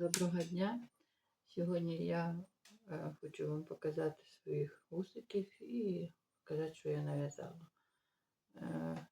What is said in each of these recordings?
Доброго дня. Сьогодні я е, хочу вам показати своїх гусиків і показати, що я нав'язала. Е,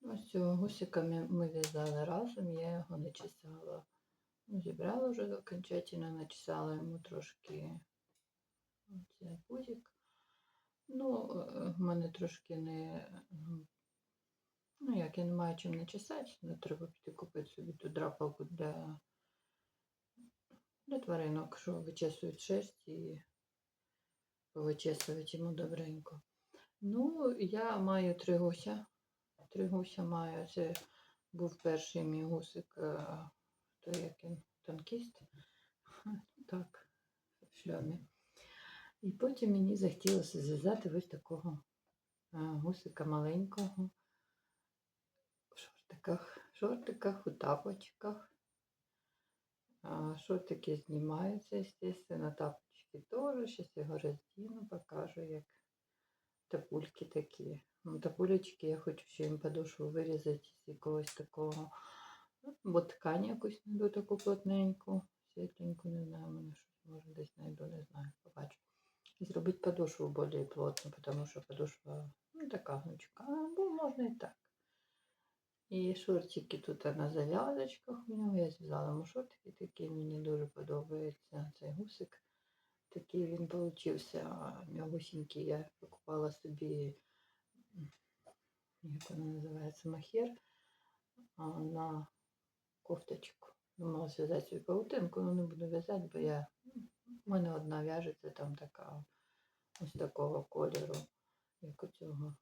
ось цього гусика ми, в'язали разом, я його начесала. Ну, зібрала вже окончательно, начесала йому трошки оцей гузик. Ну, е, в мене трошки не. Ну, як я не маю чим начесати, не треба піти купити собі ту драпалку для, для тваринок, що вичесують шерсть і повичесують йому добренько. Ну, я маю три гуся. Три гуся маю. Це був перший мій гусик, е, той як він, танкіст. Так, в шльомі. І потім мені захотілося зв'язати ось такого е, гусика маленького шортиках, шортиках, у тапочках. Шортики знімаються, естественно, тапочки теж. Зараз його роздіну, покажу, як тапульки такі. Ну, тапулечки я хочу ще їм подошву вирізати з якогось такого. ну, Бо ткань якусь знайду таку плотненьку, світленьку, не знаю, мене щось може десь знайду, не знаю, побачу. І зробити подошву більш плотно, тому що подошва ну, така гнучка, або можна і так. І шортики тут на зав'язочках у нього. Я зв'язала йому шортики такі, мені дуже подобається цей гусик. Такий він получився м'ягусінький. Я покупала собі, як вона називається, махер на кофточку. Думала зв'язати свою паутинку, але не буду в'язати, бо я, в мене одна в'яжеться там така, ось такого кольору, як у цього.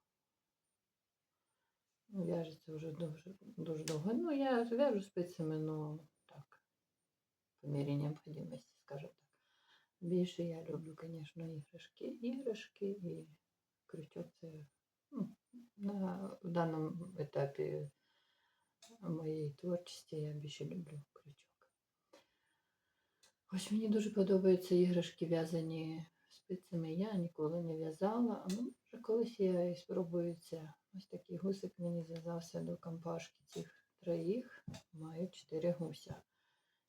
Ну, В'яжеться вже дуже, дуже довго. Ну, я в'яжу спицями, ну так, по мірі необхідності, скажу так. Більше я люблю, звісно, іграшки. Іграшки і крючок це ну, на, в даному етапі моєї творчості я більше люблю крючок. Ось мені дуже подобаються іграшки в'язані спицями. Я ніколи не в'язала. Ну, може, колись я і спробую це. Ось такий гусик мені зв'язався до компашки цих троїх. Маю чотири гуся.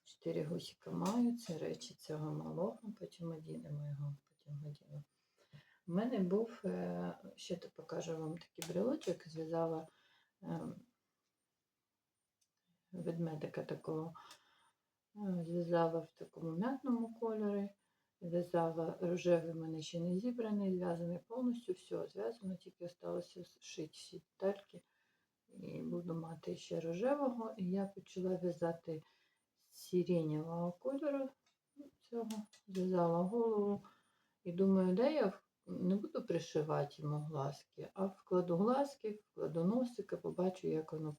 Чотири гусика маю, це речі цього малого, потім одінемо його, потім одіну. У мене був, е, ще то покажу вам такий брелочок, зв'язала ем, ведмедика такого, е, зв'язала в такому м'ятному кольорі. В'язала рожевий в мене ще не зібраний, зв'язаний повністю, все зв'язано, тільки залишилося шити всі детальки. І буду мати ще рожевого. І я почала в'язати сиреневого кольору цього, зв'язала голову. І думаю, де я не буду пришивати йому глазки, а вкладу глазки, вкладу носика, побачу, як воно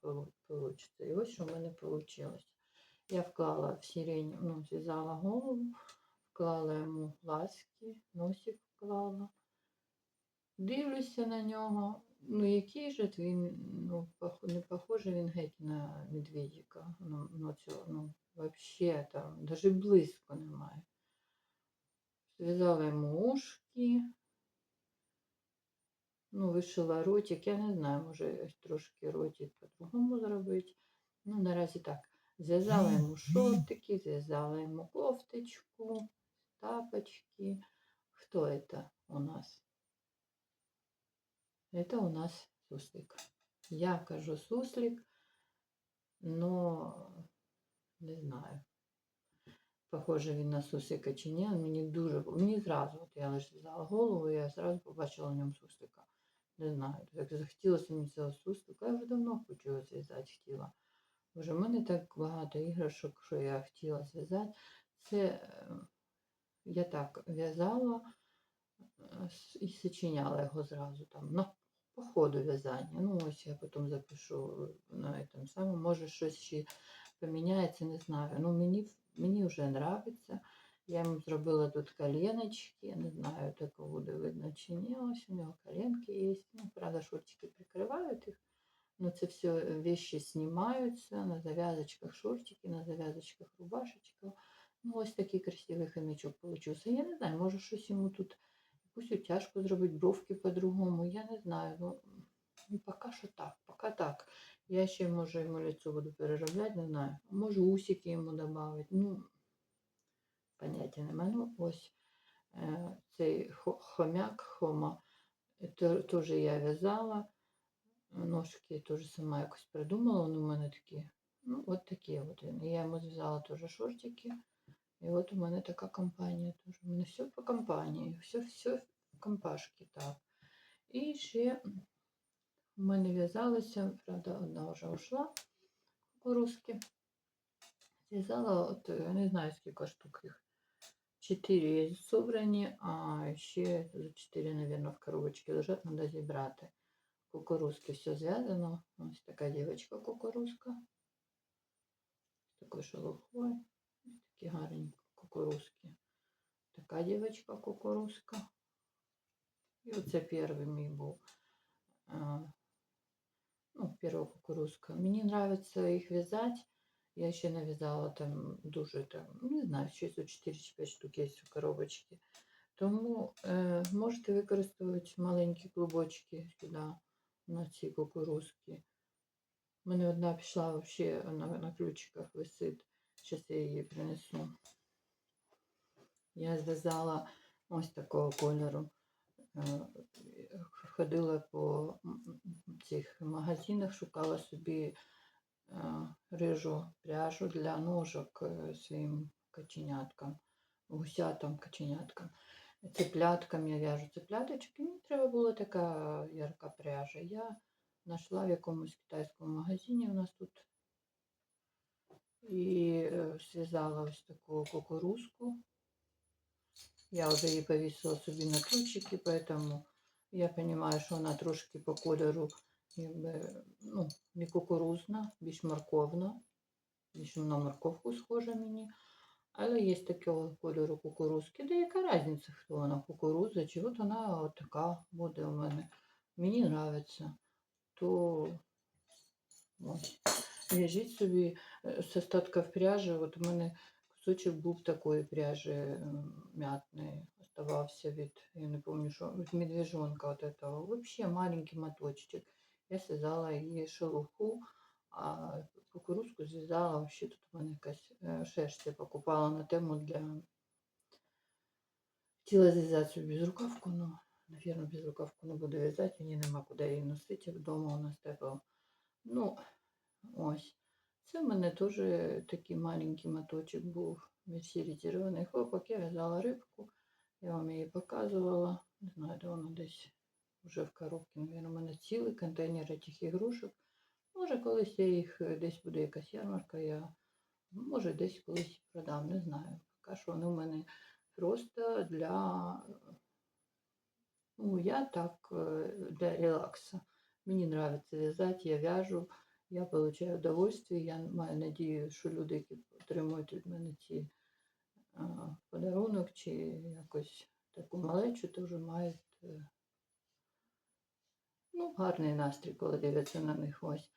вийде. І ось що в мене вийшло. Я вклала в сирень, ну, зв'язала голову, вклала йому глазки, носик вклала. Дивлюся на нього. Ну, який же він, ну, не похожий він геть на медведика. Ну, ну, цього, ну, вообще там, навіть близько немає. Зв'язала йому ушки. Ну, вишила ротик. Я не знаю, може трошки ротик по-другому зробити. Ну, наразі так. Зв'язала йому шортики, зв'язала йому кофточку, тапочки. Кто это у нас? Это у нас суслик. Я кажу суслик, но не знаю. Похоже він на суслика чи ні. Мені дуже, мені зразу, от я лише взяла голову, я зразу побачила в ньому суслика. Не знаю, так захотілося мені цього суслика. Я вже давно хочу його зв'язати хотіла. Боже, в мене так багато іграшок, що я хотіла зв'язати. Це я так в'язала і сочиняла його зразу там на по ходу в'язання. Ну, ось я потім запишу на цьому самому. Може, щось ще поміняється, не знаю. Ну, мені, мені вже подобається. Я йому зробила тут коленочки, я не знаю, так буде видно чи ні. Ось у нього коленки є. Ну, правда, шортики прикривають їх. Но це все вещи знімаються на зав'язочках шортики, на зав'язочках рубашечка. Ну, ось такий красивий хомячок получився. Я не знаю, може щось йому тут якусь утяжку зробити, бровки по-другому. Я не знаю. Ну, ну поки що так, поки так. Я ще, може, йому лицо буду переробляти, не знаю. Може, усики йому додати. Ну, поняття немає. Ну, ось е, цей хомяк, хома, теж я в'язала. Ножки теж сама якось придумала, вони у мене такі. Ну, от такі от він. Я йому зв'язала теж шортики. І от у мене така компанія теж. У мене все по компанії, все, все компашки так. І ще у мене в'язалося, правда, одна вже ушла кукурузки. Зв'язала, от, я не знаю, скільки штук їх. Чотири є зібрані, а ще чотири, мабуть, в коробочці лежать, треба зібрати. Кукурузки все зв'язано. Ось така дівчинка кукурузка. З такою шелухою. Ось такі гарні кукурузки. Така дівчинка кукурузка. І оце перший мій був. Ну, перша кукурузка. Мені подобається їх в'язати. Я ще не в'язала там дуже там, ну, не знаю, щось у 4 чи 5 штук є у коробочці. Тому е, можете використовувати маленькі клубочки сюди на ці кукурузки. У мене одна пішла вообще на, на ключиках висить. Зараз я її принесу. Я зв'язала ось такого кольору. Е, Ходила по цих магазинах, шукала собі е, рижу пряжу для ножок е, своїм каченяткам, гусятам, каченяткам. Цепляткам я в'яжу цепляточки. Мені треба була така ярка пряжа. Я знайшла в якомусь китайському магазині у нас тут і зв'язала ось таку кукурузку. Я вже її повісила собі на ключики, поэтому я розумію, що вона трошки по кольору якби, ну, не кукурузна, більш морковна. Більш на морковку схожа мені. Але є такого кольору кукурузки. Де яка різниця, хто вона кукуруза, чи от вона от така буде у мене. Мені подобається. То ось. В'яжіть собі е, з остатків пряжі. От у мене кусочок був такої пряжі м'ятної. Оставався від, я не пам'ятаю, що від медвежонка от этого. Вообще маленький моточок. Я связала її шелуху, а кукурузку зв'язала. Вообще тут у мене якась е, шерсть я покупала на тему для. Хотіла зв'язати собі безрукавку, но, навірно, безрукавку не буду в'язати, мені нема куди її носити. Вдома у нас тепло. Ну, ось. Це в мене теж такий маленький моточок був. Мерсірізірований хлопок. Я в'язала рибку. Я вам її показувала. Не знаю, де вона десь вже в коробці. Навірно, у мене цілий контейнер цих ігрушок. Може, колись я їх е, десь буде якась ярмарка, я може десь колись продам, не знаю. Поки що вони в мене просто для. Ну, я так е, для релаксу. Мені подобається в'язати, я в'яжу, я отримую удовольствие. Я маю надію, що люди, які отримують від мене ці подарунок чи якось таку малечу, теж мають е, ну, гарний настрій, коли дивляться на них ось.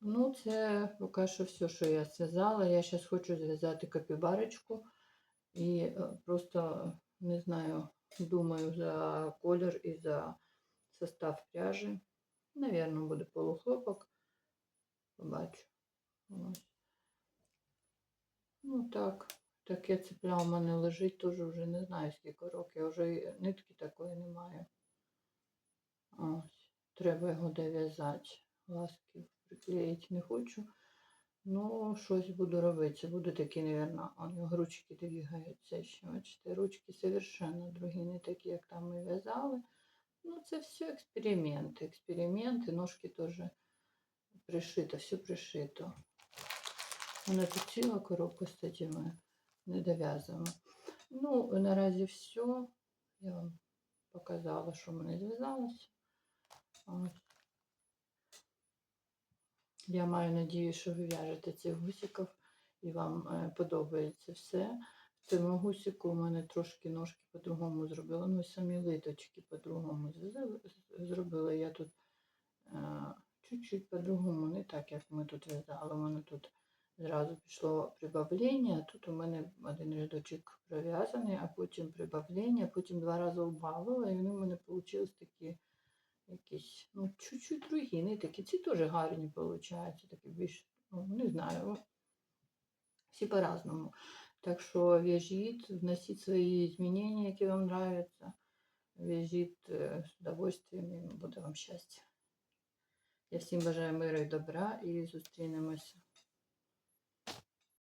Ну, це поки що все, що я зв'язала. Я зараз хочу зв'язати капібарочку і е, просто не знаю, думаю за колір і за состав пряжі. Навірно, буде полухлопок. Ось. Ну так, таке цепля у мене лежить, теж вже не знаю скільки років, я вже нитки такої не маю. Ось. Треба його дов'язати. Ласки приклеїти не хочу. Ну, щось буду робити. Це буде такі, мабуть, у ручки двигаються ще. Бачите, ручки совершенно другі, не такі, як там ми в'язали. Ну, це все експерименти. Експерименти, ножки теж пришито, все пришито. Мене тут ціла коробка з цими недов'язами. Ну, наразі все. Я вам показала, що в мене зв'язалося. Я маю надію, що ви в'яжете цих гусиків і вам е, подобається все. В цьому гусику у мене трошки ножки по-другому зробила. Ну самі литочки по-другому зробила. Я тут е, чуть-чуть по-другому, не так, як ми тут в'язали. У мене тут зразу пішло прибавлення, тут у мене один рядочок пров'язаний, а потім прибавлення, потім два рази убавила, і вони в мене вийшли такі якісь, ну, чуть-чуть другі, не такі. Ці теж гарні виходять, такі більш, ну, не знаю. Всі по-разному. Так що в'яжіть, вносіть свої змінення, які вам нравятся. В'яжіть е, з удовольствием і буде вам щастя. Я всім бажаю миру і добра і зустрінемося